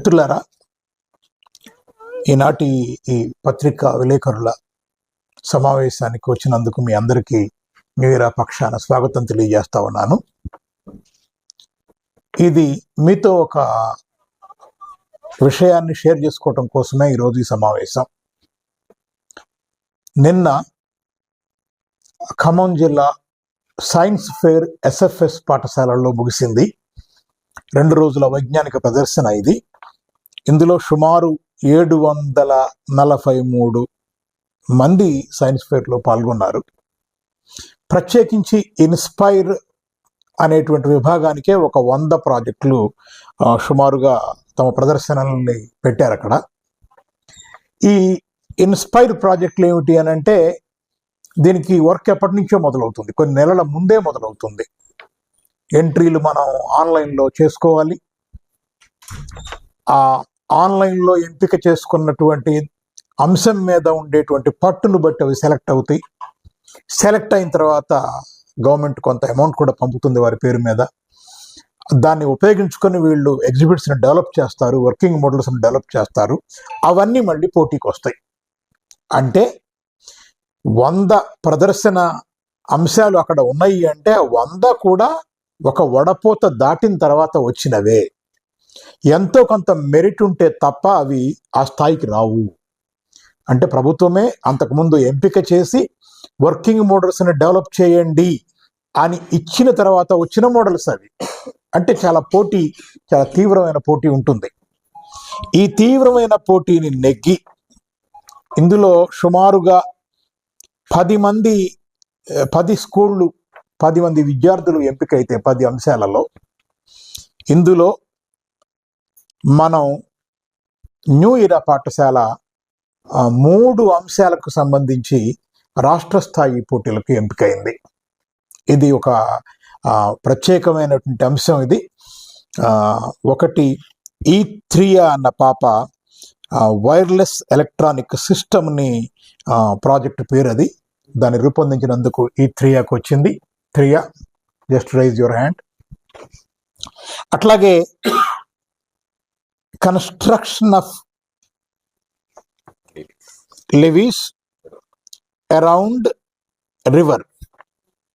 మిత్రులారా ఈనాటి ఈ పత్రికా విలేకరుల సమావేశానికి వచ్చినందుకు మీ అందరికీ మీరా పక్షాన స్వాగతం తెలియజేస్తా ఉన్నాను. ఇది మీతో ఒక విషయాన్ని షేర్ చేసుకోవటం కోసమే ఈరోజు ఈ సమావేశం. నిన్న ఖమ్మం జిల్లా సైన్స్ ఫేర్ ఎస్ఎఫ్ఎస్ పాఠశాలల్లో ముగిసింది. రెండు రోజుల వైజ్ఞానిక ప్రదర్శన ఇది. ఇందులో సుమారు ఏడు వందల నలభై మూడు మంది సైన్స్ ఫెయిర్లో పాల్గొన్నారు. ప్రత్యేకించి ఇన్స్పైర్ అనేటువంటి విభాగానికే ఒక వంద ప్రాజెక్టులు సుమారుగా తమ ప్రదర్శనల్ని పెట్టారు అక్కడ. ఈ ఇన్స్పైర్ ప్రాజెక్టులు ఏమిటి అని అంటే దీనికి వర్క్ ఎప్పటి నుంచో మొదలవుతుంది కొన్ని నెలల ముందే మొదలవుతుంది. ఎంట్రీలు మనం ఆన్లైన్లో చేసుకోవాలి. ఆ ఆన్లైన్లో ఎంపిక చేసుకున్నటువంటి అంశం మీద ఉండేటువంటి పట్టును బట్టి అవి సెలెక్ట్ అవుతాయి. సెలెక్ట్ అయిన తర్వాత గవర్నమెంట్ కొంత అమౌంట్ కూడా పంపుతుంది వారి పేరు మీద. దాన్ని ఉపయోగించుకొని వీళ్ళు ఎగ్జిబిట్స్ని డెవలప్ చేస్తారు వర్కింగ్ మోడల్స్ని డెవలప్ చేస్తారు. అవన్నీ మళ్ళీ పోటీకి వస్తాయి. అంటే వంద ప్రదర్శన అంశాలు అక్కడ ఉన్నాయి అంటే వంద కూడా ఒక వడపోత దాటిన తర్వాత వచ్చినవే. ఎంతో కొంత మెరిట్ ఉంటే తప్ప అవి ఆ స్థాయికి రావు. అంటే ప్రభుత్వమే అంతకుముందు ఎంపిక చేసి వర్కింగ్ మోడల్స్ని డెవలప్ చేయండి అని ఇచ్చిన తర్వాత వచ్చిన మోడల్స్ అవి. అంటే చాలా పోటీ చాలా తీవ్రమైన పోటీ ఉంటుంది. ఈ తీవ్రమైన పోటీని నెగ్గి ఇందులో సుమారుగా పది మంది పది స్కూళ్ళు పది మంది విద్యార్థులు ఎంపికైతే పది అంశాలలో ఇందులో మనం న్యూ ఇరా పాఠశాల మూడు అంశాలకు సంబంధించి రాష్ట్ర స్థాయి పోటీలకు ఎంపికైంది. ఇది ఒక ప్రత్యేకమైనటువంటి అంశం ఇది. ఒకటి ఈ త్రియా అన్న పాప వైర్లెస్ ఎలక్ట్రానిక్ సిస్టమ్ని ప్రాజెక్ట్ పేరు అది. దాన్ని రూపొందించినందుకు ఈ త్రియాకు వచ్చింది. Triya just raise your hand. అట్లాగే construction of levees around river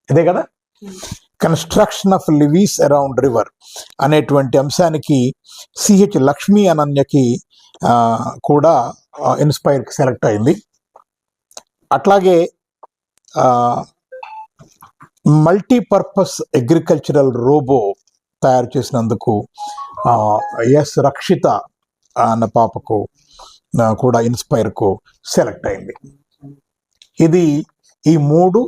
ఇదే కదా? Construction of levees around river అనేటువంటి అంశానికి సిహెచ్ లక్ష్మీ అనన్యకి కూడా ఇన్స్పైర్ సెలెక్ట్ అయింది. అట్లాగే మల్టీపర్పస్ అగ్రికల్చరల్ రోబో తయారు చేసినందుకు ఎస్ రక్షిత అన్న పాపకు కూడా ఇన్స్పైర్కు సెలెక్ట్ అయింది. ఇది ఈ మూడు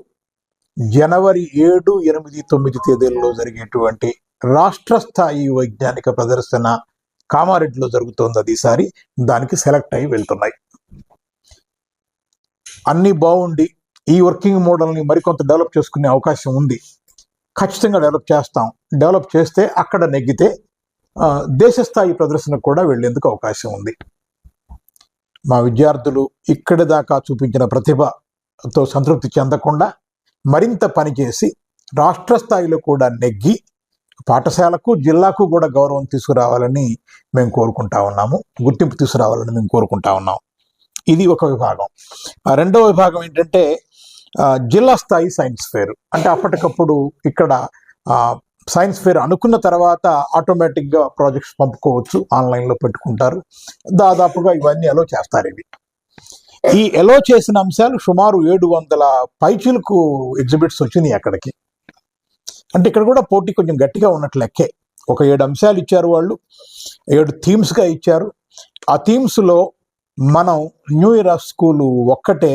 జనవరి ఏడు ఎనిమిది తొమ్మిది తేదీల్లో జరిగేటువంటి రాష్ట్ర స్థాయి వైజ్ఞానిక ప్రదర్శన కామారెడ్డిలో జరుగుతోంది అది ఈసారి. దానికి సెలెక్ట్ అయి వెళ్తున్నాయి. అన్నీ బాగుండి ఈ వర్కింగ్ మోడల్ని మరికొంత డెవలప్ చేసుకునే అవకాశం ఉంది. ఖచ్చితంగా డెవలప్ చేస్తాం. డెవలప్ చేస్తే అక్కడ నెగ్గితే దేశస్థాయి దేశ స్థాయి ప్రదర్శనకు కూడా వెళ్ళేందుకు అవకాశం ఉంది. మా విద్యార్థులు ఇక్కడి దాకా చూపించిన ప్రతిభతో సంతృప్తి చెందకుండా మరింత పనిచేసి రాష్ట్ర స్థాయిలో కూడా నెగ్గి పాఠశాలకు జిల్లాకు కూడా గౌరవం తీసుకురావాలని మేము కోరుకుంటా ఉన్నాము. గుర్తింపు తీసుకురావాలని మేము కోరుకుంటా ఉన్నాం ఇది ఒక విభాగం. ఆ రెండవ విభాగం ఏంటంటే జిల్లా స్థాయి సైన్స్ ఫేర్ అంటే అప్పటికప్పుడు ఇక్కడ సైన్స్ ఫేర్ అనుకున్న తర్వాత ఆటోమేటిక్గా ప్రాజెక్ట్స్ పంపుకోవచ్చు ఆన్లైన్లో పెట్టుకుంటారు. దాదాపుగా ఇవన్నీ అలో చేస్తారు ఇవి. ఈ ఎలో చేసిన అంశాలు సుమారు ఏడు వందల పైచీలకు ఎగ్జిబిట్స్ వచ్చినాయి అక్కడికి. అంటే ఇక్కడ కూడా పోటీ కొంచెం గట్టిగా ఉన్నట్లు లెక్కే. ఒక ఏడు అంశాలు ఇచ్చారు వాళ్ళు ఏడు థీమ్స్గా ఇచ్చారు. ఆ థీమ్స్లో మనం న్యూ ఇయర్ ఆఫ్ స్కూల్ ఒక్కటే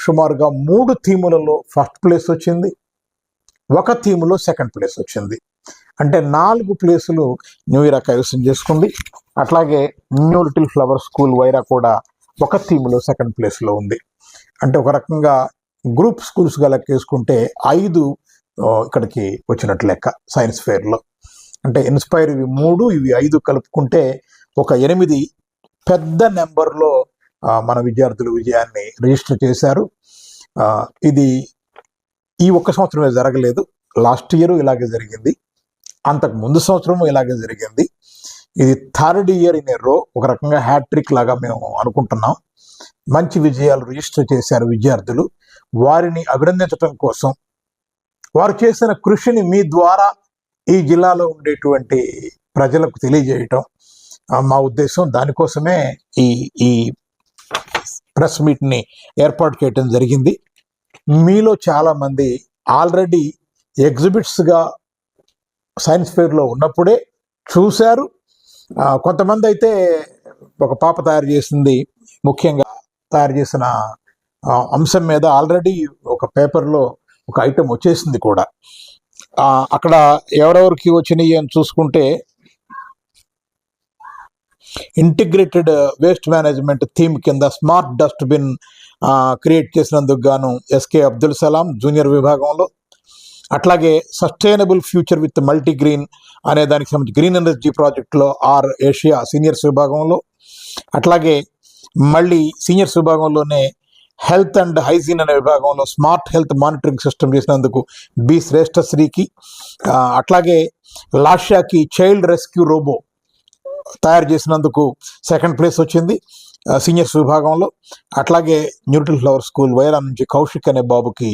సుమారుగా మూడు థీములలో ఫస్ట్ ప్లేస్ వచ్చింది. ఒక థీమ్లో సెకండ్ ప్లేస్ వచ్చింది. అంటే నాలుగు ప్లేసులు న్యూ ఇయర్ కైవసం చేసుకుంది. అట్లాగే new little flower school Wyra కూడా ఒక థీమ్లో సెకండ్ ప్లేస్లో ఉంది. అంటే ఒక రకంగా గ్రూప్ స్కూల్స్గా లెక్కేసుకుంటే ఐదు ఇక్కడికి వచ్చినట్టు లెక్క సైన్స్ ఫేర్లో. అంటే ఇన్స్పైర్ ఇవి మూడు ఇవి ఐదు కలుపుకుంటే ఒక ఎనిమిది పెద్ద నెంబర్లో మన విద్యార్థులు విజయాన్ని రిజిస్టర్ చేశారు. ఇది ఈ ఒక్క సంవత్సరమే జరగలేదు. లాస్ట్ ఇయర్ ఇలాగే జరిగింది. అంతకు ముందు సంవత్సరం ఇలాగే జరిగింది. ఇది థర్డ్ ఇయర్ ఇన్ రో ఒక రకంగా హ్యాట్రిక్ లాగా మేము అనుకుంటున్నాం. మంచి విజయాలు రిజిస్టర్ చేశారు విద్యార్థులు. వారిని అభినందించడం కోసం వారు చేసిన కృషిని మీ ద్వారా ఈ జిల్లాలో ఉండేటువంటి ప్రజలకు తెలియజేయటం మా ఉద్దేశం. దానికోసమే ఈ ఈ ప్రెస్ మీట్ని ఏర్పాటు చేయటం జరిగింది. మీలో చాలామంది ఆల్రెడీ ఎగ్జిబిట్స్గా సైన్స్ ఫెయిర్లో ఉన్నప్పుడే చూశారు. కొంతమంది అయితే ఒక పాప తయారు చేసింది ముఖ్యంగా తయారు చేసిన అంశం మీద ఆల్రెడీ ఒక పేపర్లో ఒక ఐటెం వచ్చేసింది కూడా. అక్కడ ఎవరెవరికి వచ్చినాయి అని చూసుకుంటే ఇంటిగ్రేటెడ్ వేస్ట్ మేనేజ్మెంట్ థీమ్ కింద స్మార్ట్ డస్ట్బిన్ క్రియేట్ చేసినందుకు గాను ఎస్కే అబ్దుల్ సలాం జూనియర్ విభాగంలో. అట్లాగే sustainable future with multi green అనే దానికి సంబంధించి గ్రీన్ ఎనర్జీ ప్రాజెక్ట్లో ఆర్ ఏషియా సీనియర్స్ విభాగంలో. అట్లాగే మళ్ళీ సీనియర్స్ విభాగంలోనే హెల్త్ అండ్ హైజీన్ అనే విభాగంలో స్మార్ట్ హెల్త్ మానిటరింగ్ సిస్టమ్ చేసినందుకు బి శ్రేష్ఠశ్రీకి అట్లాగే లాషాకి చైల్డ్ రెస్క్యూ రోబో తయారు చేసినందుకు సెకండ్ ప్లేస్ వచ్చింది. సీనియర్స్ విభాగంలో అట్లాగే న్యూట్రల్ ఫ్లవర్ స్కూల్ వైరా నుంచి కౌశిక్ అనే బాబుకి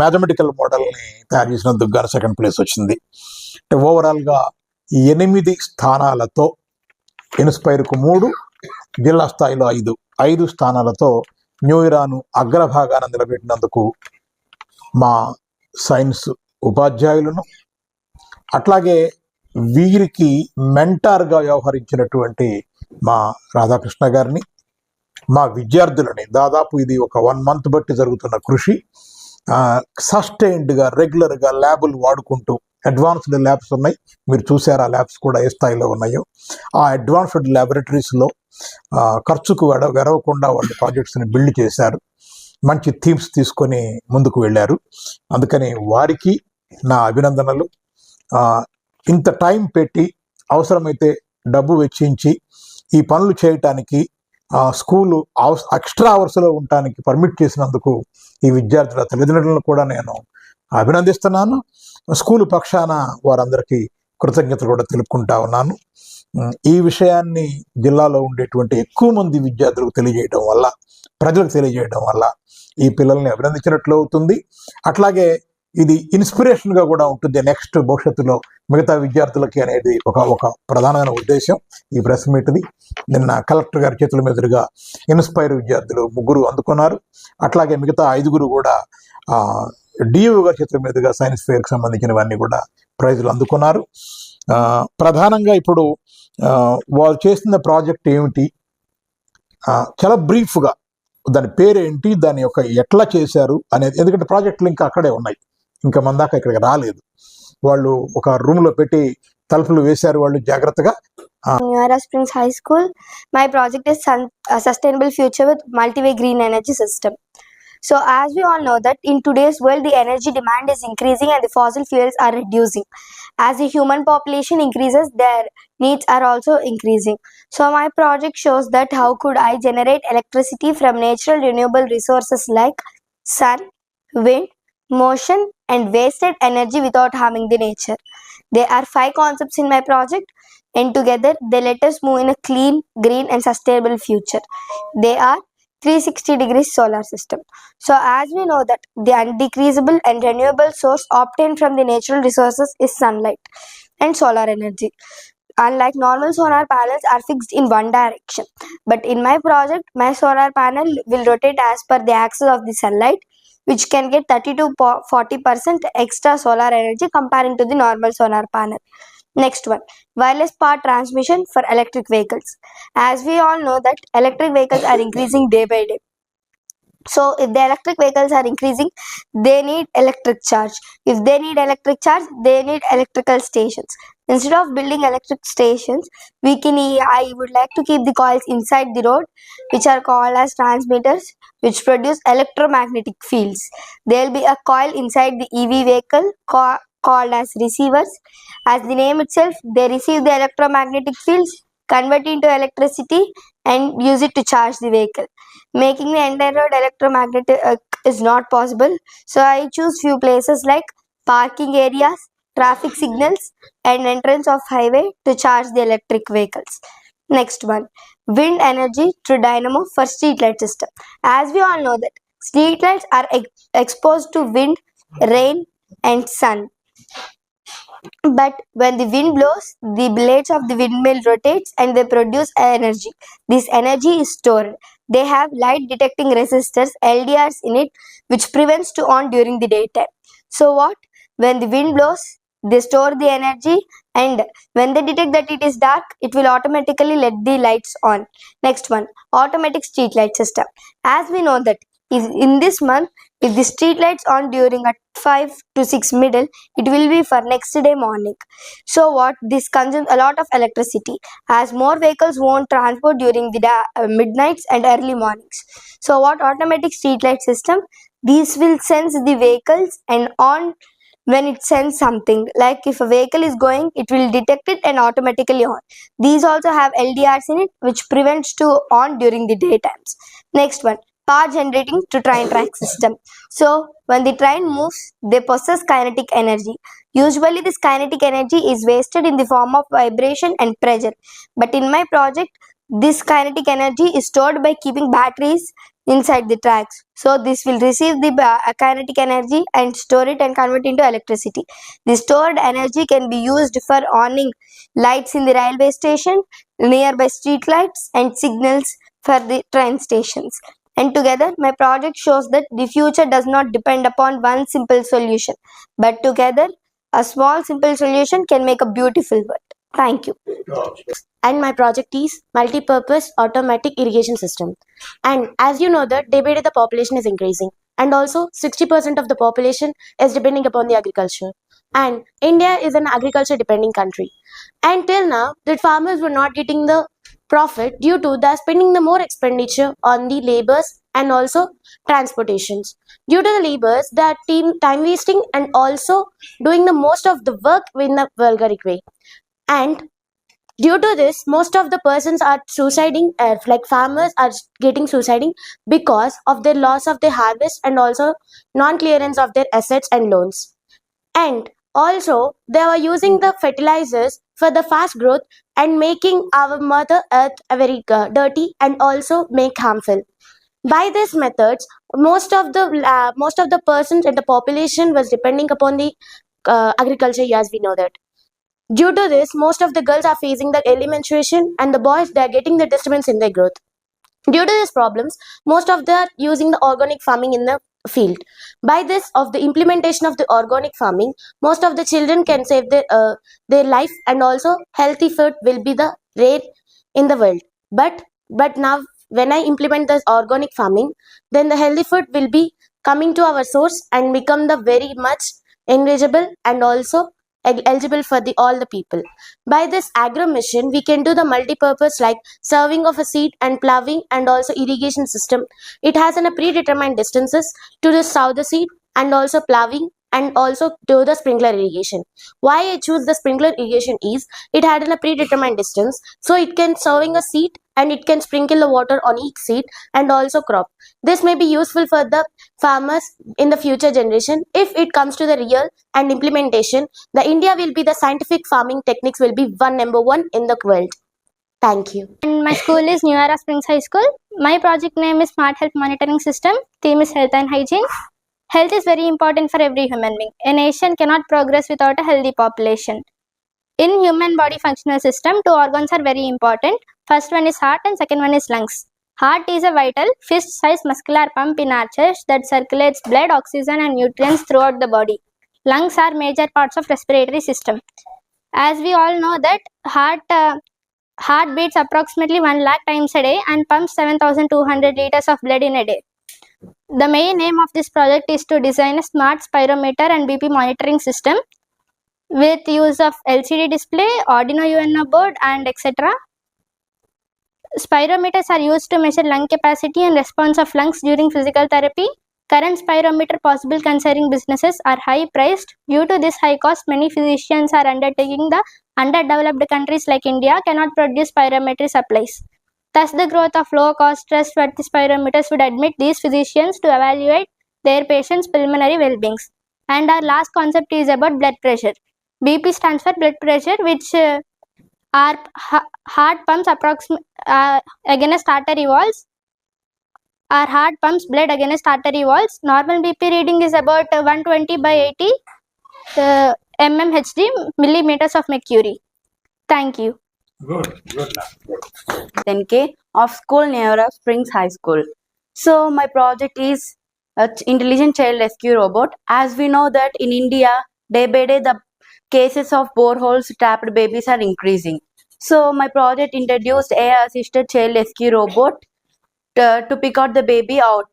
మ్యాథమెటికల్ మోడల్ని తయారు చేసినందుకు గాను సెకండ్ ప్లేస్ వచ్చింది. అంటే ఓవరాల్గా ఎనిమిది స్థానాలతో ఇన్స్పైర్కు మూడు జిల్లా స్థాయిలో ఐదు. ఐదు స్థానాలతో న్యూ ఇరాను అగ్రభాగాన నిలబెట్టినందుకు మా సైన్స్ ఉపాధ్యాయులను అట్లాగే వీరికి మెంటార్గా వ్యవహరించినటువంటి మా రాధాకృష్ణ గారిని మా విద్యార్థులని దాదాపు ఇది ఒక వన్ మంత్ బట్టి జరుగుతున్న కృషి. సస్టైన్డ్గా రెగ్యులర్గా ల్యాబులు వాడుకుంటూ అడ్వాన్స్డ్ ల్యాబ్స్ ఉన్నాయి. మీరు చూసారు ఆ ల్యాబ్స్ కూడా ఏ స్థాయిలో ఉన్నాయో. ఆ అడ్వాన్స్డ్ ల్యాబొరేటరీస్లో ఖర్చుకు వెడ వెరవకుండా వాళ్ళు ప్రాజెక్ట్స్ని బిల్డ్ చేశారు. మంచి థీమ్స్ తీసుకొని ముందుకు వెళ్ళారు. అందుకని వారికి నా అభినందనలు. ఇంత టైం పెట్టి అవసరమైతే డబ్బు వెచ్చించి ఈ పనులు చేయటానికి స్కూలు అవస్ ఎక్స్ట్రా అవర్స్లో ఉండటానికి పర్మిట్ చేసినందుకు ఈ విద్యార్థుల తల్లిదండ్రులను కూడా నేను అభినందిస్తున్నాను. స్కూలు పక్షాన వారందరికీ కృతజ్ఞతలు కూడా తెలుపుకుంటా ఉన్నాను. ఈ విషయాన్ని జిల్లాలో ఉండేటువంటి ఎక్కువ మంది విద్యార్థులకు తెలియజేయడం వల్ల ప్రజలకు తెలియజేయడం వల్ల ఈ పిల్లల్ని అభినందించినట్లు అవుతుంది. అట్లాగే ఇది ఇన్స్పిరేషన్గా కూడా ఉంటుంది నెక్స్ట్ భవిష్యత్తులో మిగతా విద్యార్థులకి అనేది ఒక ఒక ప్రధానమైన ఉద్దేశం ఈ ప్రెస్ మీట్ది నిన్న కలెక్టర్ గారి చేతుల మీదుగా ఇన్స్పైర్ విద్యార్థులు ముగ్గురు అందుకున్నారు. అట్లాగే మిగతా ఐదుగురు కూడా డిఓ గారి చేతుల మీదుగా సైన్స్ ఫెయిర్కి సంబంధించినవన్నీ కూడా ప్రైజులు అందుకున్నారు. ప్రధానంగా ఇప్పుడు వాళ్ళు చేస్తున్న ప్రాజెక్ట్ ఏమిటి? చాలా బ్రీఫ్గా దాని పేరేంటి? దాని యొక్క ఎట్లా చేశారు? అనేది ఎందుకంటే ప్రాజెక్టులు ఇంకా అక్కడే ఉన్నాయి. ఇంకా మన దాకా ఇక్కడికి రాలేదు వాళ్ళు ఒక రూమ్ పెట్టి తలుపులు వేశారు వాళ్ళు జాగ్రత్తగా Nuera Springs High School. My project is sun- a sustainable future with multi-way green energy system. So, as we all know that in today's world, the energy demand is increasing and the fossil fuels are reducing. As the human population increases, their needs are also increasing. So, my project shows that how could I generate electricity from natural renewable resources like sun, wind, motion, and wasted energy without harming the nature. There are five concepts in my project and together they let us move in a clean, green, and sustainable future. They are 360 degrees solar system. So, as we know that the undecreasable and renewable source obtained from the natural resources is sunlight and solar energy. Unlike normal solar panels are fixed in one direction, but in my project, my solar panel will rotate as per the axis of the sunlight, which can get 30 to 40 percent extra solar energy comparing to the normal solar panel. Next one, wireless power transmission for electric vehicles. As we all know that electric vehicles are increasing day by day. So if the electric vehicles are increasing, they need electric charge. If they need electric charge, they need electrical stations. Instead of building electric stations, we can I would like to keep the coils inside the road, which are called as transmitters, which produce electromagnetic fields. There will be a coil inside the EV vehicle ca- called as receivers. As the name itself, they receive the electromagnetic fields, convert it into electricity, and use it to charge the vehicle. Making the entire road electromagnetic uh, is not possible. So I choose few places like parking areas, traffic signals, and entrance of highway to charge the electric vehicles. Next one, wind energy through dynamo for street light system. As we all know that street lights are ex- exposed to wind, rain, and sun. But when the wind blows, the blades of the windmill rotates and they produce energy. This energy is stored. They have light detecting resistors LDRs in it, which prevents to on during the daytime. So what? When the wind blows, they store the energy and when they detect that it is dark, it will automatically let the lights on. Next one, automatic street light system. As we know that in this month, if the street lights on during at 5 to 6 middle, it will be for next day morning. So what? This consumes a lot of electricity as more vehicles won't transport during the da- uh, midnights and early mornings. So what? Automatic street light system. These will sense the vehicles and on when it sends something like if a vehicle is going it will detect it and automatically on these also have ldrs in it which prevents to on during the daytimes next one power generating to train track system. So when the train moves they possess kinetic energy. Usually this kinetic energy is wasted in the form of vibration and pressure. But in my project this kinetic energy is stored by keeping batteries inside the tracks. So this will receive the uh, kinetic energy and store it and convert into electricity. The stored energy can be used for awning lights in the railway station nearby street lights and signals for the train stations and together my project shows that the future does not depend upon one simple solution but together a small simple solution can make a beautiful world. Thank you. And my project is multi-purpose automatic irrigation system. And as you know that day by the population is increasing. And also 60% of the population is depending upon the agriculture. And india is an agriculture depending country. And till now the farmers were not getting the profit due to the spending the more expenditure on the labors and also transportations. Due to the labors are team time wasting and also doing the most of the work in a vulgaric way. And due to this most of the persons are suiciding uh, like farmers are getting suiciding because of their loss of their harvest and also non clearance of their assets and loans. And also they are using the fertilizers for the fast growth and making our mother earth very dirty and also make harmful by these methods most of the uh, most of the persons and the population was depending upon the uh, agriculture as we know that Due to this, most of the girls are facing the early menstruation and the boys they are getting the disturbance in their growth. Due to these problems, most of them are using the organic farming in the field. By this, of the implementation of the organic farming, most of the children can save their uh, their life and also healthy food will be the rare in the world. But but now when I implement this organic farming, then the healthy food will be coming to our source and become the very much engageable and also eligible for the all the people. By this agro mission we can do the multi-purpose like serving of a seed and ploughing and also irrigation system. It has an a predetermined distances to the sow the seed and also ploughing and also do the sprinkler irrigation why i choose the sprinkler irrigation is it had a predetermined distance so it can serving a seed and it can sprinkle the water on each seed and also crop this may be useful for the farmers in the future generation if it comes to the real and implementation the india will be the scientific farming techniques will be one number one in the world thank you And my school is New Era Springs High School. My project name is Smart Health Monitoring System. Theme is Health and Hygiene. Health is very important for every human being. A nation cannot progress without a healthy population. In human body functional system, two organs are very important. First one is heart and second one is lungs. Heart is a vital fist-sized muscular pump in our chest that circulates blood, oxygen and nutrients throughout the body. Lungs are major parts of respiratory system. As we all know that heart uh, Heart beats approximately 1 lakh times a day and pumps 7200 liters of blood in a day. The main aim of this project is to design a smart spirometer and BP monitoring system with use of LCD display, Arduino UNO board and etc. Spirometers are used to measure lung capacity and response of lungs during physical therapy. Current spirometer possible concerning businesses are high priced. Due to this high cost, many physicians are undertaking the underdeveloped countries like India cannot produce spirometry supplies. Thus, the growth of low cost trustworthy spirometers would admit these physicians to evaluate their patients' pulmonary well beings. And our last concept is about blood pressure. BP stands for blood pressure, which uh, our heart pumps approximate uh, against artery walls. Our heart pumps blood against artery walls. Normal BP reading is about uh, 120 by 80 uh, mmHg millimeters of mercury. Thank you. Good, good, 10K of school near Springs High School. So my project is a intelligent child rescue robot. As we know that in India, day by day, the cases of boreholes trapped babies are increasing. So my project introduced AI-assisted child rescue robot to, to pick out the baby out.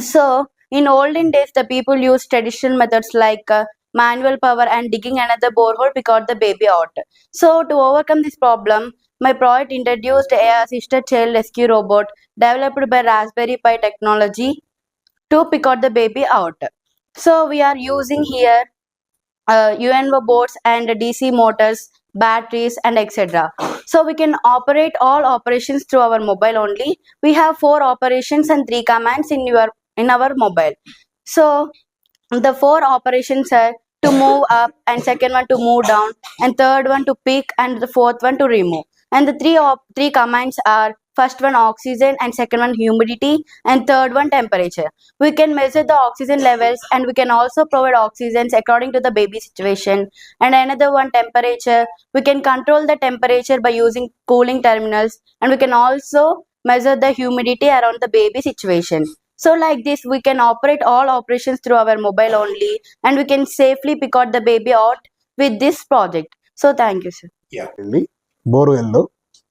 So in olden days, the people used traditional methods like uh, manual power and digging another borehole pick out the baby out. So to overcome this problem, my project introduced a assisted child rescue robot developed by Raspberry Pi technology to pick out the baby out. So we are using here uh, UNO boards and DC motors, batteries, and etc. So we can operate all operations through our mobile only. We have four operations and three commands in your in our mobile. So the four operations are to move up and second one to move down and third one to pick and the fourth one to remove. And the three three commands are first one oxygen and second one humidity and third one temperature. We can measure the oxygen levels and we can also provide oxygens according to the baby situation. And another one temperature we can control the temperature by using cooling terminals and we can also measure the humidity around the baby situation so like this we can operate all operations through our mobile only and we can safely pick out the baby out with this project. So thank you sir. వెళ్ళి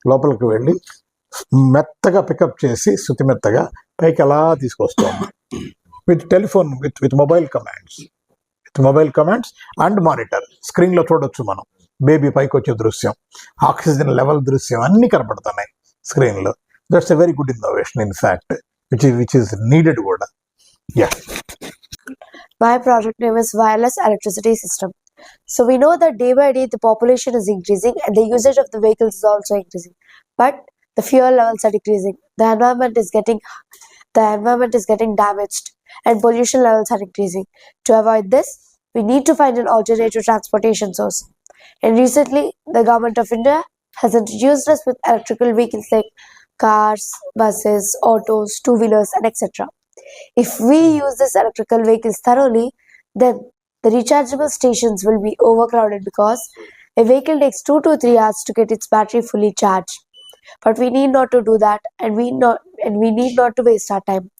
లోపలికి వెళ్ళి మెత్తగా pickup చేసి శృతి మెత్తగా పైకి ఎలా తీసుకొస్తాం. With telephone with with mobile commands with mobile commands and monitor స్క్రీన్లో చూడొచ్చు మనం. బేబీ పైకి వచ్చే దృశ్యం. ఆక్సిజన్ లెవెల్ దృశ్యం అన్ని కనపడుతున్నాయి స్క్రీన్లో that's a very good innovation in fact which is which is needed order. Yeah. My project name is wireless electricity system. So we know that day by day the population is increasing and the usage of the vehicles is also increasing. But the fuel levels are decreasing. The environment is getting the environment is getting damaged and pollution levels are increasing. To avoid this, we need to find an alternative transportation source. And recently, the government of India has introduced us with electrical vehicles like cars, buses, autos, two wheelers, and etc. If we use this electrical vehicles thoroughly, then the rechargeable stations will be overcrowded because a vehicle takes two to three hours to get its battery fully charged. But we need not to do that, and we not and we need not to waste our time.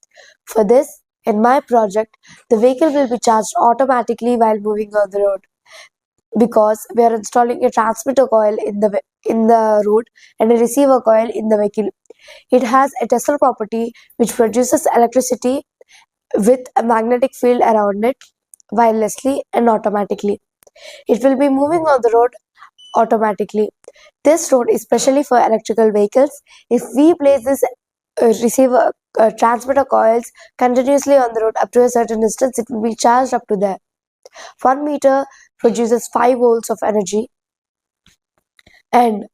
For this, in my project, the vehicle will be charged automatically while moving on the road because we are installing a transmitter coil in the in the road and a receiver coil in the vehicle. It has a Tesla property which produces electricity with a magnetic field around it wirelessly and automatically. It will be moving on the road automatically. This road is specially for electrical vehicles. If we place this uh, receiver uh, transmitter coils continuously on the road up to a certain distance, it will be charged up to there. One meter produces 5 volts of energy, and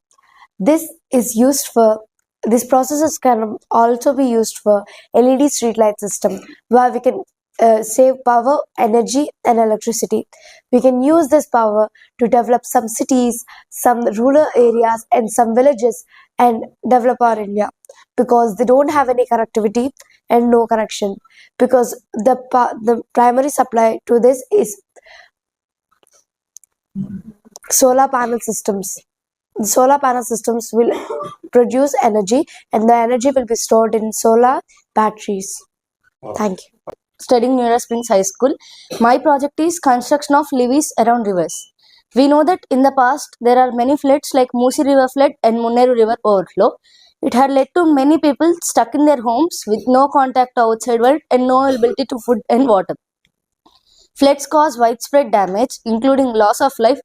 this is used for these processes can also be used for LED street light system where we can uh, save power, energy, and electricity. We can use this power to develop some cities, some rural areas, and some villages and develop our India because they don't have any connectivity and no connection because the the primary supply to this is solar panel systems. The solar panel systems will produce energy and the energy will be stored in solar batteries. Thank you. studying near Springs High School. My project is construction of levees around rivers. We know that in the past there are many floods like Musi River flood and Munneru River overflow. It had led to many people stuck in their homes with no contact to outside world and no ability to food and water. Floods cause widespread damage, including loss of life,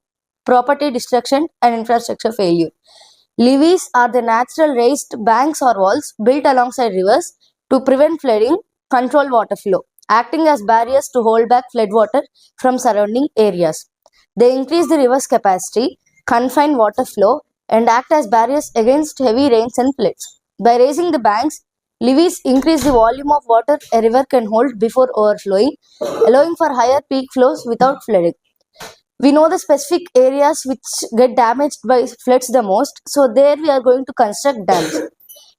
property destruction, and infrastructure failure. Levees are the natural raised banks or walls built alongside rivers to prevent flooding, control water flow, acting as barriers to hold back floodwater from surrounding areas. They increase the river's capacity, confine water flow, and act as barriers against heavy rains and floods. By raising the banks, levees increase the volume of water a river can hold before overflowing, allowing for higher peak flows without flooding. We know the specific areas which get damaged by floods the most. So there we are going to construct dams.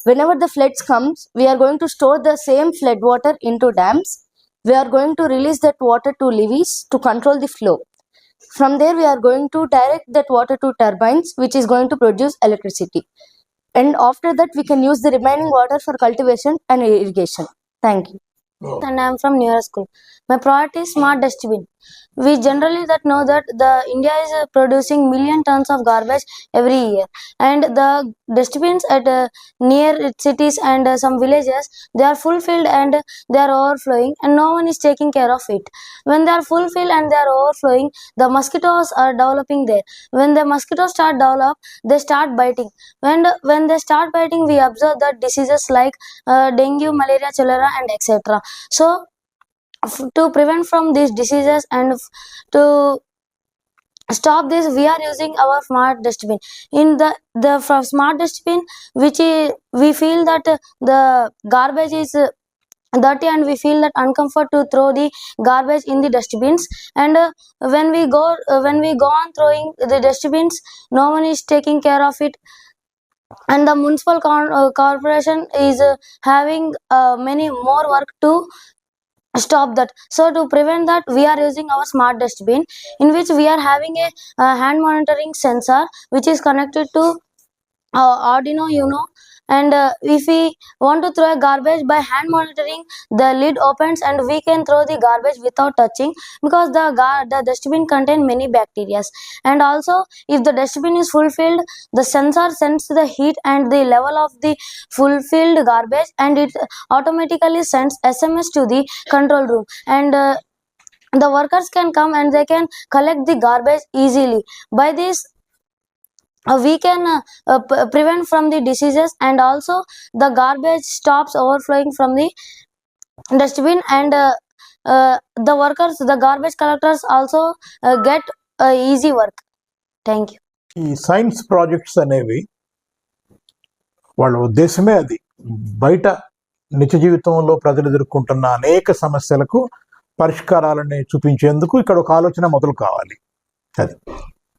Whenever the floods comes we are going to store the same flood water into dams. We are going to release that water to levees to control the flow. From there we are going to direct that water to turbines which is going to produce electricity. And after that we can use the remaining water for cultivation and irrigation. Thank you. And I am from Near School. My product is smart dustbin. We generally that know that the India is uh, producing million tons of garbage every year, and the dustbins at uh, near cities and uh, some villages they are fulfilled and they are overflowing, and no one is taking care of it. When they are fulfilled and they are overflowing, the mosquitoes are developing there. When the mosquitoes start develop, they start biting. When when they start biting, we observe that diseases like uh, dengue, malaria, cholera, and etc. So, to prevent from these diseases and to stop this, we are using our smart dustbin. In the the from smart dustbin, which is, we feel that the garbage is. Dirty and we feel that uncomfort to throw the garbage in the dustbins and uh, when we go uh, when we go on throwing the dustbins no one is taking care of it and the municipal uh, corporation is uh, having uh, many more work to stop that. So to prevent that we are using our smart dustbin in which we are having a uh, hand monitoring sensor which is connected to uh, arduino uno and uh, if we want to throw a garbage by hand monitoring the lid opens and we can throw the garbage without touching because the gar- the dustbin contain many bacteria. And also if the dustbin is fulfilled the sensor sends the heat and the level of the fulfilled garbage and it automatically sends sms to the control room. And uh, the workers can come and they can collect the garbage easily. By this we can uh, uh, p- prevent from the diseases and also the garbage stops overflowing from the dustbin and uh, uh, the workers the garbage collectors also uh, get uh, easy work thank you ఈ science projects అనేవి వాళ్ళ ఉద్దేశమే అది బయట నిత్య జీవితంలో ప్రజలు ఎదుర్కొంటున్న అనేక సమస్యలకు పరిష్కారాలని చూపించేందుకు ఇక్కడ ఒక ఆలోచన మొదలు కావాలి అది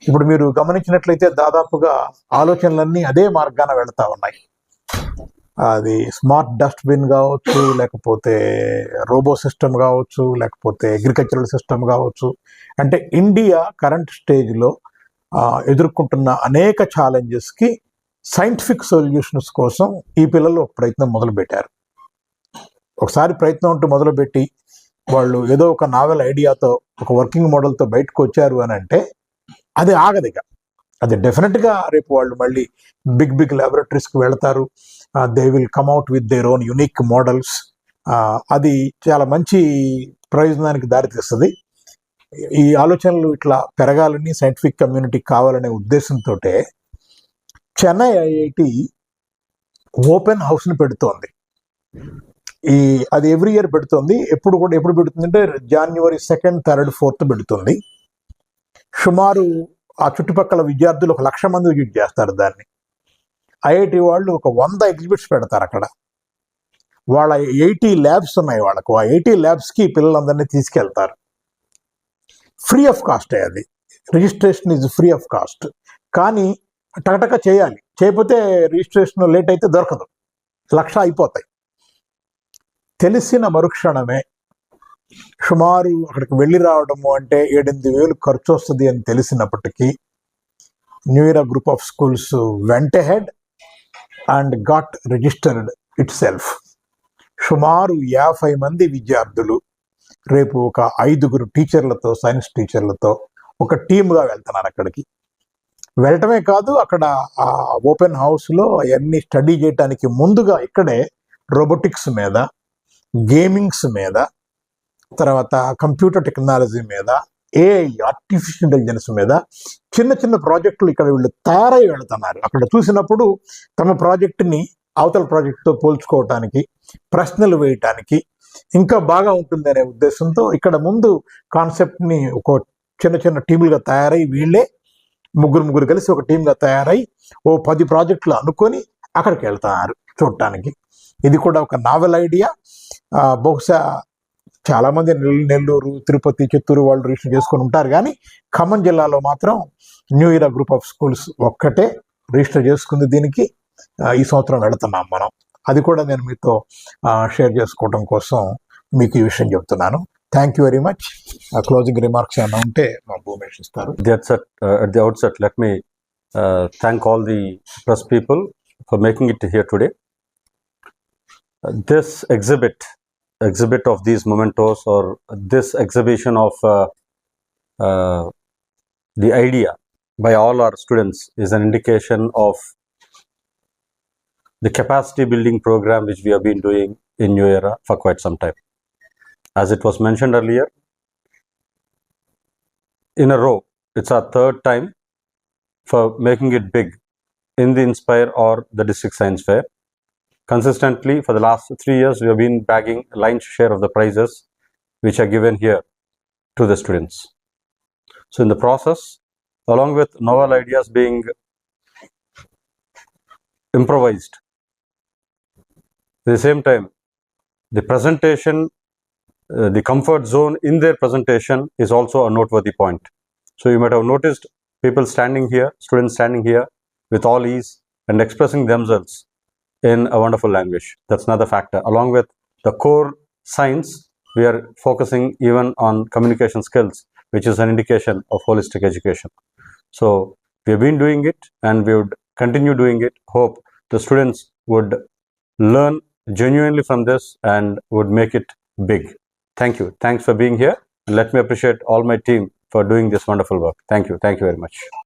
ఇప్పుడు మీరు గమనించినట్లయితే దాదాపుగా ఆలోచనలన్నీ అదే మార్గాన వెళ్తా ఉన్నాయి. అది స్మార్ట్ డస్ట్బిన్ కావచ్చు లేకపోతే రోబో సిస్టమ్ కావచ్చు లేకపోతే అగ్రికల్చరల్ సిస్టమ్ కావచ్చు. అంటే ఇండియా కరెంట్ స్టేజ్లో ఎదుర్కొంటున్న అనేక ఛాలెంజెస్కి సైంటిఫిక్ సొల్యూషన్స్ కోసం ఈ పిల్లలు ఒక ప్రయత్నం మొదలుపెట్టారు. ఒకసారి ప్రయత్నం అంటూ మొదలుపెట్టి వాళ్ళు ఏదో ఒక నావెల్ ఐడియాతో ఒక వర్కింగ్ మోడల్తో బయటకు వచ్చారు అని అంటే అది ఆగదు ఇక. అది డెఫినెట్గా రేపు వాళ్ళు మళ్ళీ బిగ్ బిగ్ ల్యాబొరేటరీస్కి వెళతారు. They will come out with their own unique models అది చాలా మంచి ప్రయోజనానికి దారితీస్తుంది. ఈ ఆలోచనలు ఇట్లా పెరగాలని సైంటిఫిక్ కమ్యూనిటీ కావాలనే ఉద్దేశంతో చెన్నై ఐఐటి ఓపెన్ హౌస్ని పెడుతోంది. ఈ అది ఎవ్రీ ఇయర్ పెడుతుంది. ఎప్పుడు కూడా ఎప్పుడు పెడుతుంది అంటే జనవరి సెకండ్ థర్డ్ ఫోర్త్ పెడుతుంది. సుమారు ఆ చుట్టుపక్కల విద్యార్థులు ఒక లక్ష మంది విజిట్ చేస్తారు దాన్ని. ఐఐటి వాళ్ళు ఒక వంద ఎగ్జిబిట్స్ పెడతారు అక్కడ. వాళ్ళ ఎయిటీ ల్యాబ్స్ ఉన్నాయి వాళ్ళకు. ఆ ఎయిటీ ల్యాబ్స్కి పిల్లలందరినీ తీసుకెళ్తారు. ఫ్రీ ఆఫ్ కాస్ట్ అది. Registration is free of cost. కానీ టకటక చేయాలి. చేయకపోతే రిజిస్ట్రేషన్ లేట్ అయితే దొరకదు. లక్ష అయిపోతాయి. తెలిసిన మరుక్షణమే సుమారు అక్కడికి వెళ్ళి రావడము అంటే ఏడెనిమిది వేలు ఖర్చు వస్తుంది అని తెలిసినప్పటికీ new year group of schools went head and got registered itself సుమారు యాభై మంది విద్యార్థులు రేపు ఒక ఐదుగురు టీచర్లతో సైన్స్ టీచర్లతో ఒక టీమ్గా వెళ్తున్నారు అక్కడికి. వెళ్ళటమే కాదు అక్కడ ఆ ఓపెన్ హౌస్లో అవన్నీ స్టడీ చేయడానికి ముందుగా ఇక్కడే రోబోటిక్స్ మీద గేమింగ్స్ మీద తర్వాత కంప్యూటర్ టెక్నాలజీ మీద ఏఐ ఆర్టిఫిషియల్ ఇంటెలిజెన్స్ మీద చిన్న చిన్న ప్రాజెక్టులు ఇక్కడ వీళ్ళు తయారై వెళ్తున్నారు. అక్కడ చూసినప్పుడు తమ ప్రాజెక్టుని అవతల ప్రాజెక్టుతో పోల్చుకోవటానికి ప్రశ్నలు వేయటానికి ఇంకా బాగా ఉంటుందనే ఉద్దేశంతో ఇక్కడ ముందు కాన్సెప్ట్ని ఒక చిన్న చిన్న టీములుగా తయారై వీళ్ళే ముగ్గురు ముగ్గురు కలిసి ఒక టీంగా తయారై ఓ పది ప్రాజెక్టులు అనుకొని అక్కడికి వెళ్తున్నారు చూడటానికి. ఇది కూడా ఒక నావెల్ ఐడియా బహుశా చాలా మంది నెల్లూరు తిరుపతి చిత్తూరు వాళ్ళు రిజిస్టర్ చేసుకొని ఉంటారు. కానీ ఖమ్మం జిల్లాలో మాత్రం new year group of schools ఒక్కటే రిజిస్టర్ చేసుకుంది. దీనికి ఈ సంవత్సరం వెళుతున్నాం మనం. అది కూడా నేను మీతో షేర్ చేసుకోవడం కోసం మీకు ఈ విషయం చెప్తున్నాను. Thank you very much. Closing remarks ఏమైనా ఉంటే మా భూమేష్ ఇస్తారు That's at, the uh, at the outset, let me uh, thank all the press people for making it here exhibit, of these mementos, or this exhibition of uh, uh, the idea by all our students is an indication of the capacity building program which we have been doing in New Era for quite some time. As it was mentioned earlier, in a row, it's our third time for making it big in the Inspire or the District Science Fair. Consistently, for the last three years, we have been bagging lion's share of the prizes which are given here to the students. So, in the process, along with novel ideas being improvised, at the same time, the presentation uh, the comfort zone in their presentation is also a noteworthy point. So you might have noticed people standing here, students standing here with all ease and expressing themselves in a wonderful language. That's another factor. Along with the core science, we are focusing even on communication skills, which is an indication of holistic education. So we have been doing it and we would continue doing it. Hope the students would learn genuinely from this and would make it big. Thank you. Thanks for being here. And let me appreciate all my team for doing this wonderful work. Thank you. Thank you very much.